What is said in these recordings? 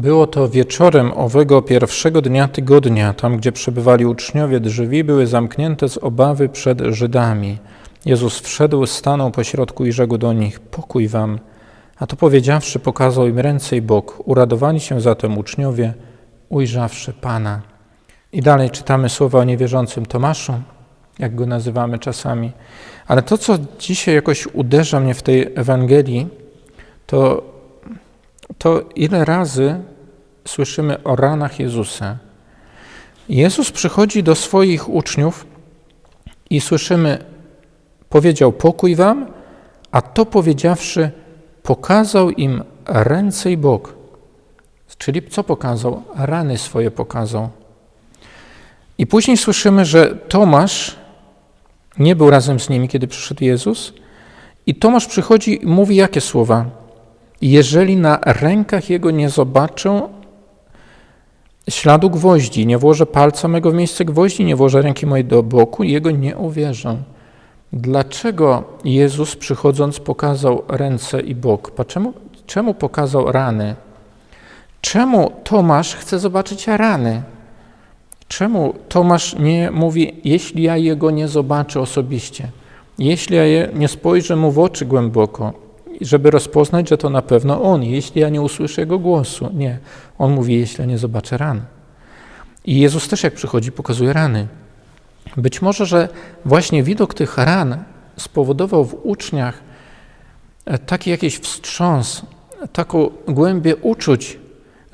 Było to wieczorem owego pierwszego dnia tygodnia, tam gdzie przebywali uczniowie, drzwi były zamknięte z obawy przed Żydami. Jezus wszedł, stanął pośrodku i rzekł do nich: Pokój wam. A to powiedziawszy, pokazał im ręce i bok. Uradowali się zatem uczniowie, ujrzawszy Pana. I dalej czytamy słowa o niewierzącym Tomaszu, jak go nazywamy czasami. Ale to, co dzisiaj jakoś uderza mnie w tej Ewangelii, to, to ile razy słyszymy o ranach Jezusa. Jezus przychodzi do swoich uczniów i słyszymy, powiedział pokój wam, a to powiedziawszy, pokazał im ręce i bok. Czyli co pokazał? Rany swoje pokazał. I później słyszymy, że Tomasz nie był razem z nimi, kiedy przyszedł Jezus. I Tomasz przychodzi i mówi jakie słowa? Jeżeli na rękach jego nie zobaczę śladu gwoździ, nie włożę palca mego w miejsce gwoździ, nie włożę ręki mojej do boku, jego nie uwierzę. Dlaczego Jezus przychodząc pokazał ręce i bok? Czemu, czemu pokazał rany? Czemu Tomasz chce zobaczyć rany? Czemu Tomasz nie mówi, jeśli ja jego nie zobaczę osobiście, jeśli ja nie spojrzę mu w oczy głęboko, żeby rozpoznać, że to na pewno on, jeśli ja nie usłyszę jego głosu? Nie. On mówi, jeśli ja nie zobaczę ran. I Jezus też, jak przychodzi, pokazuje rany. Być może, że właśnie widok tych ran spowodował w uczniach taki jakiś wstrząs, taką głębię uczuć,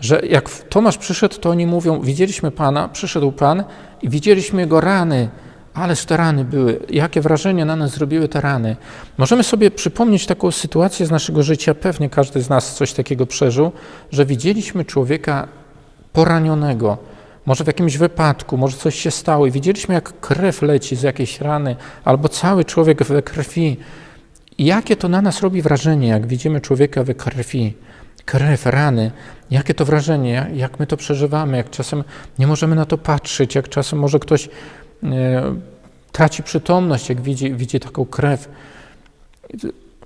że jak Tomasz przyszedł, to oni mówią: Widzieliśmy Pana, przyszedł Pan i widzieliśmy Jego rany. Ależ te rany były, jakie wrażenie na nas zrobiły te rany. Możemy sobie przypomnieć taką sytuację z naszego życia, pewnie każdy z nas coś takiego przeżył, że widzieliśmy człowieka poranionego, może w jakimś wypadku, może coś się stało i widzieliśmy, jak krew leci z jakiejś rany, albo cały człowiek we krwi. Jakie to na nas robi wrażenie, jak widzimy człowieka we krwi? Krew, rany, jakie to wrażenie, jak my to przeżywamy, jak czasem nie możemy na to patrzeć, jak czasem może ktoś e, traci przytomność, jak widzi, widzi taką krew.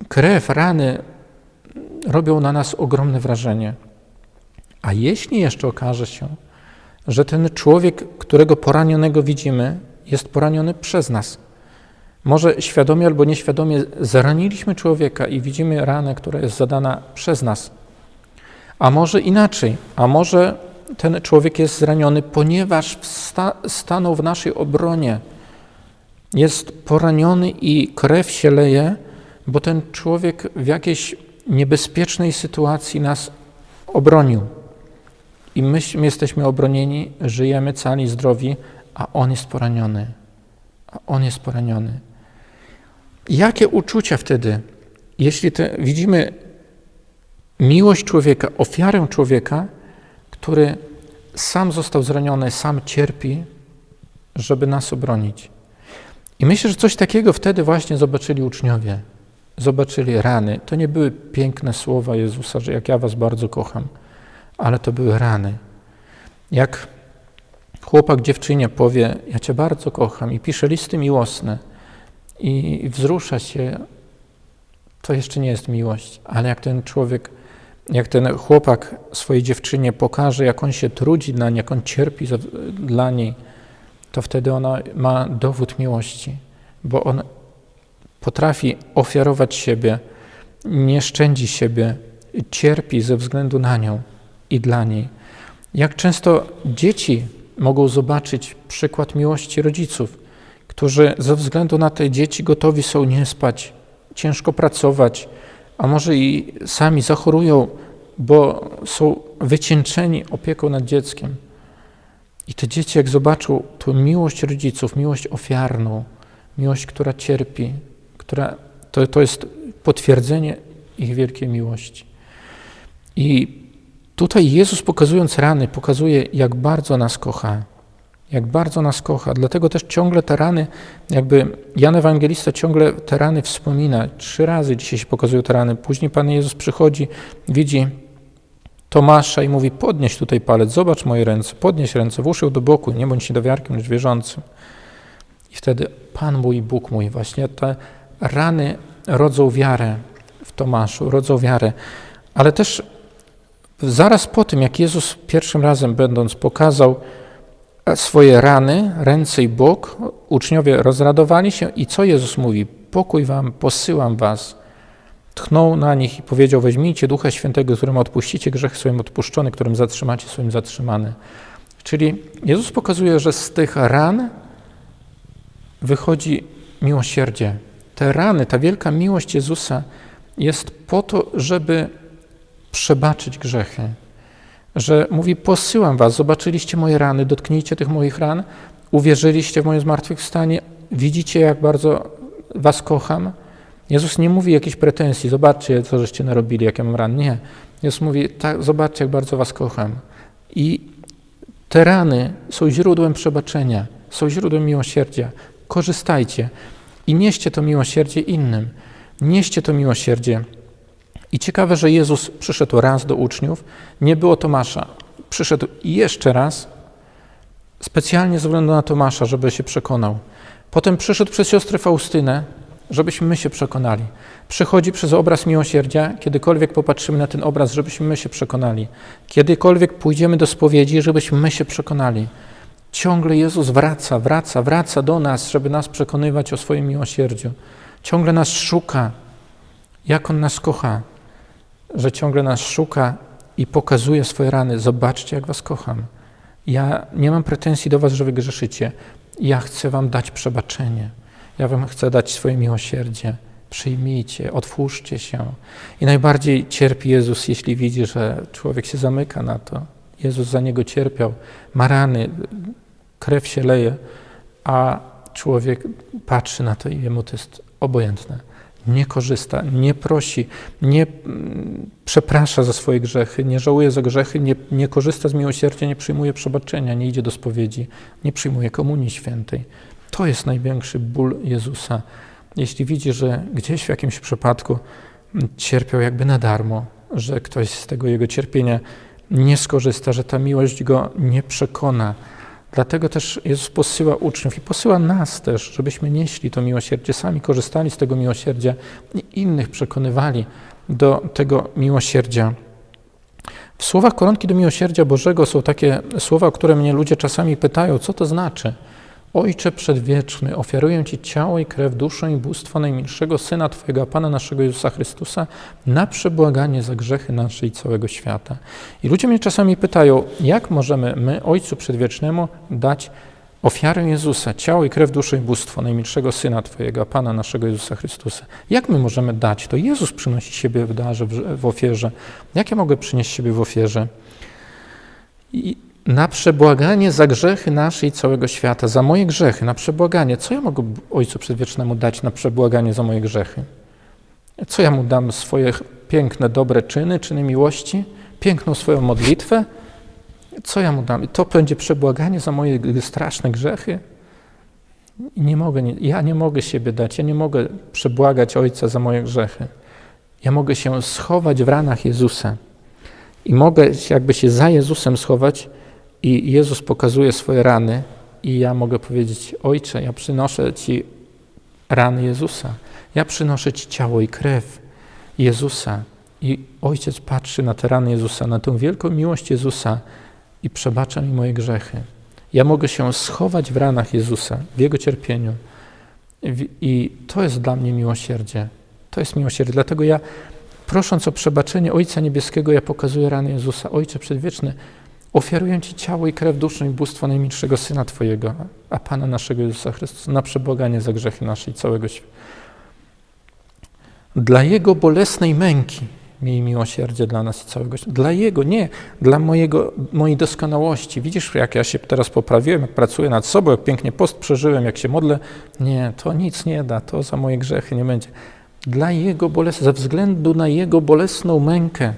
Krew, rany robią na nas ogromne wrażenie. A jeśli jeszcze okaże się, że ten człowiek, którego poranionego widzimy, jest poraniony przez nas, może świadomie albo nieświadomie zraniliśmy człowieka i widzimy ranę, która jest zadana przez nas, a może inaczej, a może ten człowiek jest zraniony, ponieważ sta stanął w naszej obronie. Jest poraniony i krew się leje, bo ten człowiek w jakiejś niebezpiecznej sytuacji nas obronił. I my, my jesteśmy obronieni, żyjemy cali, zdrowi, a on jest poraniony. A on jest poraniony. Jakie uczucia wtedy, jeśli te, widzimy miłość człowieka, ofiarę człowieka, który sam został zraniony, sam cierpi, żeby nas obronić. I myślę, że coś takiego wtedy właśnie zobaczyli uczniowie. Zobaczyli rany. To nie były piękne słowa Jezusa, że jak ja was bardzo kocham, ale to były rany. Jak chłopak dziewczynie powie, ja cię bardzo kocham i pisze listy miłosne i wzrusza się, to jeszcze nie jest miłość, ale jak ten człowiek jak ten chłopak swojej dziewczynie pokaże, jak on się trudzi dla niej, jak on cierpi dla niej, to wtedy ona ma dowód miłości, bo on potrafi ofiarować siebie, nie szczędzi siebie, cierpi ze względu na nią i dla niej. Jak często dzieci mogą zobaczyć przykład miłości rodziców, którzy ze względu na te dzieci gotowi są nie spać, ciężko pracować, a może i sami zachorują, bo są wycieńczeni opieką nad dzieckiem. I te dzieci, jak zobaczą tą miłość rodziców, miłość ofiarną, miłość, która cierpi, która, to, to jest potwierdzenie ich wielkiej miłości. I tutaj Jezus, pokazując rany, pokazuje, jak bardzo nas kocha jak bardzo nas kocha. Dlatego też ciągle te rany, jakby Jan Ewangelista ciągle te rany wspomina. Trzy razy dzisiaj się pokazują te rany. Później Pan Jezus przychodzi, widzi Tomasza i mówi, podnieś tutaj palec, zobacz moje ręce, podnieś ręce, włóż ją do boku, nie bądź niedowiarkiem, lecz wierzącym. I wtedy Pan mój, Bóg mój, właśnie te rany rodzą wiarę w Tomaszu, rodzą wiarę. Ale też zaraz po tym, jak Jezus pierwszym razem będąc pokazał swoje rany, ręce i bok, uczniowie rozradowali się i co Jezus mówi? Pokój wam, posyłam was. Tchnął na nich i powiedział, weźmijcie Ducha Świętego, którym odpuścicie grzech swoim odpuszczony, którym zatrzymacie swoim zatrzymany. Czyli Jezus pokazuje, że z tych ran wychodzi miłosierdzie. Te rany, ta wielka miłość Jezusa jest po to, żeby przebaczyć grzechy. Że mówi: Posyłam was, zobaczyliście moje rany, dotknijcie tych moich ran, uwierzyliście w moje zmartwychwstanie, widzicie, jak bardzo was kocham. Jezus nie mówi jakichś pretensji, zobaczcie, co żeście narobili, jakie mam ran. Nie. Jezus mówi: tak, Zobaczcie, jak bardzo was kocham. I te rany są źródłem przebaczenia, są źródłem miłosierdzia. Korzystajcie i nieście to miłosierdzie innym. Nieście to miłosierdzie. I ciekawe, że Jezus przyszedł raz do uczniów, nie było Tomasza. Przyszedł jeszcze raz, specjalnie ze względu na Tomasza, żeby się przekonał. Potem przyszedł przez siostrę Faustynę, żebyśmy my się przekonali. Przychodzi przez obraz miłosierdzia, kiedykolwiek popatrzymy na ten obraz, żebyśmy my się przekonali. Kiedykolwiek pójdziemy do spowiedzi, żebyśmy my się przekonali. Ciągle Jezus wraca, wraca, wraca do nas, żeby nas przekonywać o swoim miłosierdziu. Ciągle nas szuka, jak On nas kocha, że ciągle nas szuka i pokazuje swoje rany. Zobaczcie, jak Was kocham. Ja nie mam pretensji do Was, że Wy grzeszycie. Ja chcę Wam dać przebaczenie. Ja Wam chcę dać swoje miłosierdzie. Przyjmijcie, otwórzcie się. I najbardziej cierpi Jezus, jeśli widzi, że człowiek się zamyka na to. Jezus za niego cierpiał, ma rany, krew się leje, a człowiek patrzy na to i jemu to jest obojętne. Nie korzysta, nie prosi, nie mm, przeprasza za swoje grzechy, nie żałuje za grzechy, nie, nie korzysta z miłosierdzia, nie przyjmuje przebaczenia, nie idzie do spowiedzi, nie przyjmuje komunii świętej. To jest największy ból Jezusa. Jeśli widzi, że gdzieś w jakimś przypadku cierpiał jakby na darmo, że ktoś z tego jego cierpienia nie skorzysta, że ta miłość go nie przekona. Dlatego też Jezus posyła uczniów i posyła nas też, żebyśmy nieśli to miłosierdzie, sami korzystali z tego miłosierdzia i innych przekonywali do tego miłosierdzia. W słowach koronki do miłosierdzia Bożego są takie słowa, o które mnie ludzie czasami pytają, co to znaczy. Ojcze przedwieczny, ofiaruję Ci ciało i krew, duszę i bóstwo najmilszego Syna Twojego, Pana naszego Jezusa Chrystusa, na przebłaganie za grzechy nasze i całego świata. I ludzie mnie czasami pytają, jak możemy my, Ojcu Przedwiecznemu, dać ofiarę Jezusa, ciało i krew, duszę i bóstwo najmilszego Syna Twojego, Pana naszego Jezusa Chrystusa. Jak my możemy dać to? Jezus przynosi siebie w darze, w ofierze. Jak ja mogę przynieść siebie w ofierze? I na przebłaganie za grzechy nasze i całego świata, za moje grzechy, na przebłaganie. Co ja mogę Ojcu Przedwiecznemu dać na przebłaganie za moje grzechy? Co ja mu dam? Swoje piękne, dobre czyny, czyny miłości? Piękną swoją modlitwę? Co ja mu dam? To będzie przebłaganie za moje straszne grzechy? nie mogę, ja nie mogę siebie dać, ja nie mogę przebłagać Ojca za moje grzechy. Ja mogę się schować w ranach Jezusa i mogę jakby się za Jezusem schować, i Jezus pokazuje swoje rany, i ja mogę powiedzieć: Ojcze, ja przynoszę Ci rany Jezusa. Ja przynoszę Ci ciało i krew Jezusa. I Ojciec patrzy na te rany Jezusa, na tę wielką miłość Jezusa i przebacza mi moje grzechy. Ja mogę się schować w ranach Jezusa, w Jego cierpieniu. I to jest dla mnie miłosierdzie. To jest miłosierdzie. Dlatego ja, prosząc o przebaczenie Ojca Niebieskiego, ja pokazuję rany Jezusa. Ojcze Przedwieczny, Ofiaruję Ci ciało i krew, duszę i bóstwo najmilszego Syna Twojego, a Pana naszego Jezusa Chrystusa, na przebłaganie za grzechy nasze i całego świata. Dla Jego bolesnej męki miej miłosierdzie dla nas i całego świata. Dla Jego, nie dla mojego, mojej doskonałości. Widzisz, jak ja się teraz poprawiłem, jak pracuję nad sobą, jak pięknie post przeżyłem, jak się modlę. Nie, to nic nie da, to za moje grzechy nie będzie. Dla Jego bolesnej, ze względu na Jego bolesną mękę,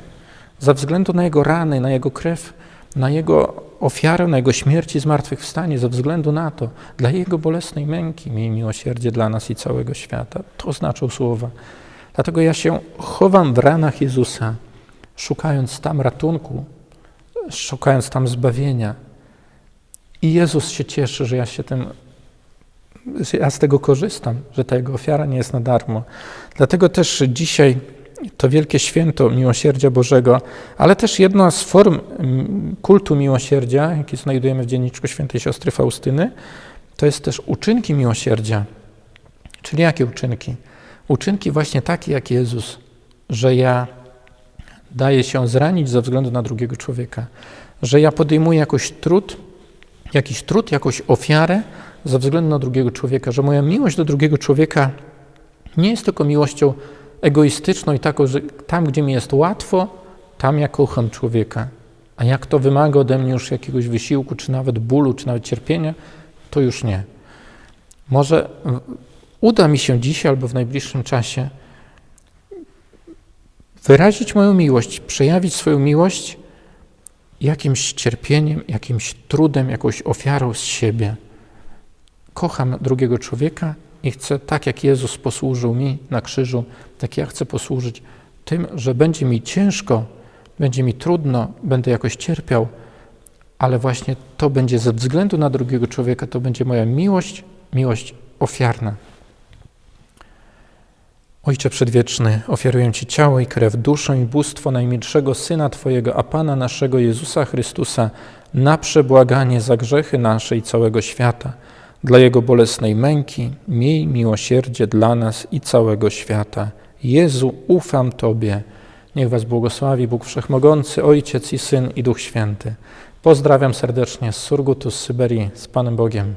ze względu na Jego rany, na Jego krew, na Jego ofiarę, na Jego śmierć i zmartwychwstanie, ze względu na to, dla Jego bolesnej męki miej miłosierdzie dla nas i całego świata. To znaczą słowa. Dlatego ja się chowam w ranach Jezusa, szukając tam ratunku, szukając tam zbawienia. I Jezus się cieszy, że ja się tym, ja z tego korzystam, że ta Jego ofiara nie jest na darmo. Dlatego też dzisiaj to wielkie święto miłosierdzia Bożego, ale też jedna z form mm, kultu miłosierdzia, jaki znajdujemy w dzienniczku świętej siostry Faustyny, to jest też uczynki miłosierdzia. Czyli jakie uczynki? Uczynki właśnie takie jak Jezus, że ja daję się zranić ze względu na drugiego człowieka, że ja podejmuję jakoś trud, jakiś trud, jakąś ofiarę ze względu na drugiego człowieka, że moja miłość do drugiego człowieka nie jest tylko miłością egoistyczną i taką, że tam, gdzie mi jest łatwo, tam ja kocham człowieka. A jak to wymaga ode mnie już jakiegoś wysiłku, czy nawet bólu, czy nawet cierpienia, to już nie. Może uda mi się dzisiaj albo w najbliższym czasie wyrazić moją miłość, przejawić swoją miłość jakimś cierpieniem, jakimś trudem, jakąś ofiarą z siebie. Kocham drugiego człowieka i chcę, tak jak Jezus posłużył mi na krzyżu, tak ja chcę posłużyć tym, że będzie mi ciężko, będzie mi trudno, będę jakoś cierpiał, ale właśnie to będzie ze względu na drugiego człowieka, to będzie moja miłość, miłość ofiarna. Ojcze Przedwieczny, ofiaruję Ci ciało i krew, duszę i bóstwo najmilszego Syna Twojego, a Pana naszego Jezusa Chrystusa, na przebłaganie za grzechy nasze i całego świata. Dla Jego bolesnej męki miej miłosierdzie dla nas i całego świata. Jezu, ufam Tobie. Niech Was błogosławi Bóg Wszechmogący, Ojciec i Syn i Duch Święty. Pozdrawiam serdecznie z Surgutu, z Syberii, z Panem Bogiem.